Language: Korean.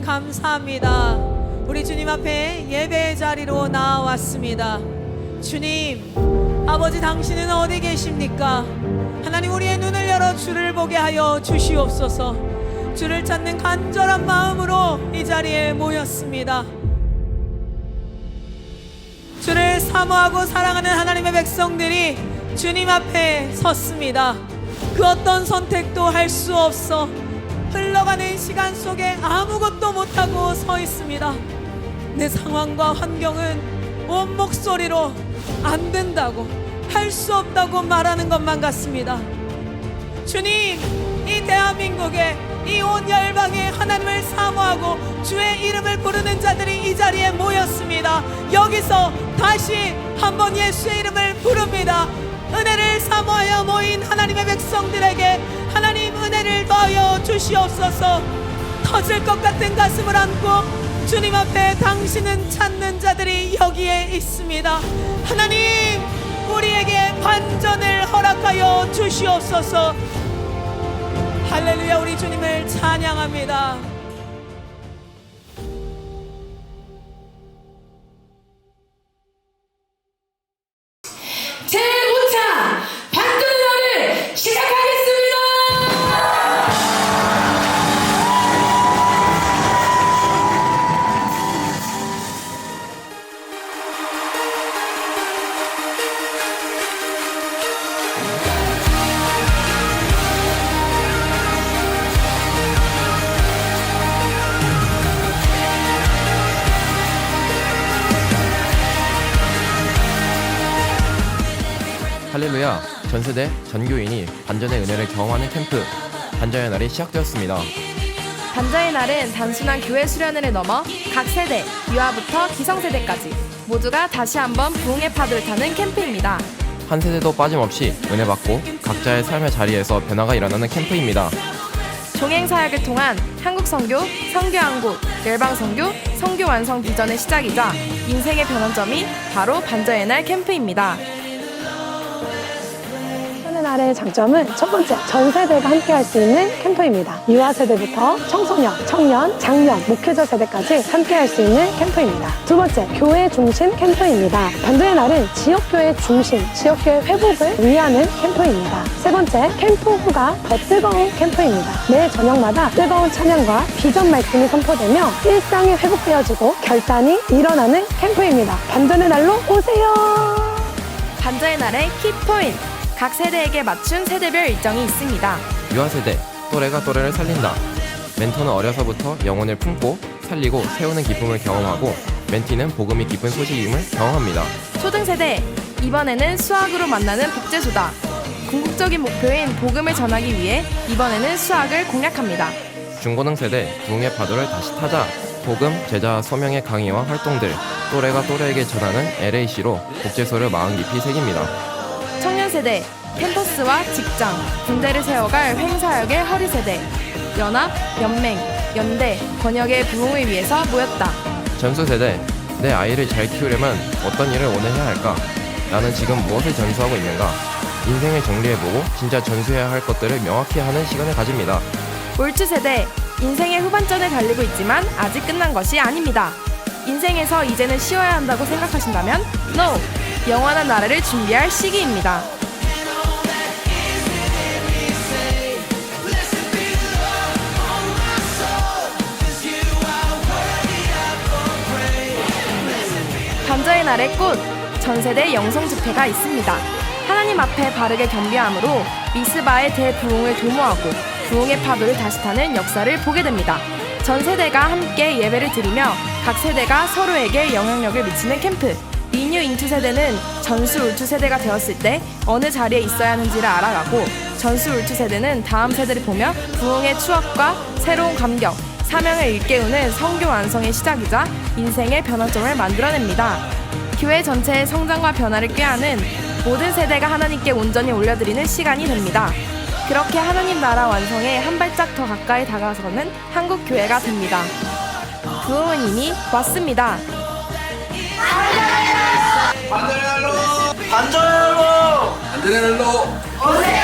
하나님 감사합니다. 우리 주님 앞에 예배의 자리로 나왔습니다. 주님, 아버지 당신은 어디 계십니까? 하나님 우리의 눈을 열어 주를 보게 하여 주시옵소서. 주를 찾는 간절한 마음으로 이 자리에 모였습니다. 주를 사모하고 사랑하는 하나님의 백성들이 주님 앞에 섰습니다. 그 어떤 선택도 할 수 없어 흘러가는 시간 속에 아무것도 못하고 서 있습니다. 내 상황과 환경은 온 목소리로 안 된다고 할 수 없다고 말하는 것만 같습니다. 주님, 이 대한민국에 이 온 열방에 하나님을 사모하고 주의 이름을 부르는 자들이 이 자리에 모였습니다. 여기서 다시 한번 예수의 이름을 부릅니다. 은혜를 사모하여 모인 하나님의 백성들에게 하나님 은혜를 더하여 주시옵소서. 터질 것 같은 가슴을 안고 주님 앞에 당신은 찾는 자들이 여기에 있습니다. 하나님, 우리에게 반전을 허락하여 주시옵소서. 할렐루야 우리 주님을 찬양합니다. 할렐루야 전세대 전교인이 반전의 은혜를 경험하는 캠프 반전의 날이 시작되었습니다. 반자의 날은 단순한 교회 수련회를 넘어 각 세대, 유아부터 기성세대까지 모두가 다시 한번 부흥의 파도를 타는 캠프입니다. 한 세대도 빠짐없이 은혜 받고 각자의 삶의 자리에서 변화가 일어나는 캠프입니다. 종행 사역을 통한 한국 선교, 선교 한국, 열방 선교, 선교 완성 비전의 시작이자 인생의 변환점이 바로 반자의 날 캠프입니다. 날의 장점은 첫 번째, 전 세대가 함께 할 수 있는 캠프입니다. 유아 세대부터 청소년, 청년, 장년, 목회자 세대까지 함께 할 수 있는 캠프입니다. 두 번째, 교회 중심 캠프입니다. 반도의 날은 지역교회 중심, 지역교회 회복을 위하는 캠프입니다. 세 번째, 캠프 후가 더 뜨거운 캠프입니다. 매 저녁마다 뜨거운 찬양과 비전 말씀이 선포되며 일상이 회복되어지고 결단이 일어나는 캠프입니다. 반전의 날로 오세요! 반자의 날의 키포인트 각 세대에게 맞춘 세대별 일정이 있습니다. 유아 세대 또래가 또래를 살린다. 멘토는 어려서부터 영혼을 품고 살리고 세우는 기쁨을 경험하고 멘티는 복음이 기쁜 소식임을 경험합니다. 초등세대 이번에는 수학으로 만나는 복제수다. 궁극적인 목표인 복음을 전하기 위해 이번에는 수학을 공략합니다. 중고등 세대 부흥의 파도를 다시 타자 복음 제자 소명의 강의와 활동들 또래가 또래에게 전하는 LAC로 복제소를 마음 깊이 새깁니다. 청년세대 캠퍼스와 직장 군대를 세워갈 횡사역의 허리 세대 연합, 연맹, 연대, 번역의 부흥을 위해서 모였다. 전수 세대 내 아이를 잘 키우려면 어떤 일을 오늘 해야 할까? 나는 지금 무엇을 전수하고 있는가? 인생을 정리해보고 진짜 전수해야 할 것들을 명확히 하는 시간을 가집니다. 올추 세대 인생의 후반전을 달리고 있지만 아직 끝난 것이 아닙니다. 인생에서 이제는 쉬어야 한다고 생각하신다면 NO! 영원한 나라를 준비할 시기입니다. 반자의 날의 꽃, 전세대 영성 집회가 있습니다. 하나님 앞에 바르게 겸비함으로 미스바의 대부흥을 도모하고 부흥의 파도를 다시 타는 역사를 보게 됩니다. 전 세대가 함께 예배를 드리며 각 세대가 서로에게 영향력을 미치는 캠프. 리뉴 인투 세대는 전수 울투 세대가 되었을 때 어느 자리에 있어야 하는지를 알아가고 전수 울투 세대는 다음 세대를 보며 부흥의 추억과 새로운 감격, 사명을 일깨우는 성교 완성의 시작이자 인생의 변화점을 만들어냅니다. 교회 전체의 성장과 변화를 꾀하는 모든 세대가 하나님께 온전히 올려드리는 시간이 됩니다. 그렇게 하나님 나라 완성에 한 발짝 더 가까이 다가서는 한국 교회가 됩니다. 부흥은 이미 왔습니다. 반전의 날로 반전의 날로 오세요.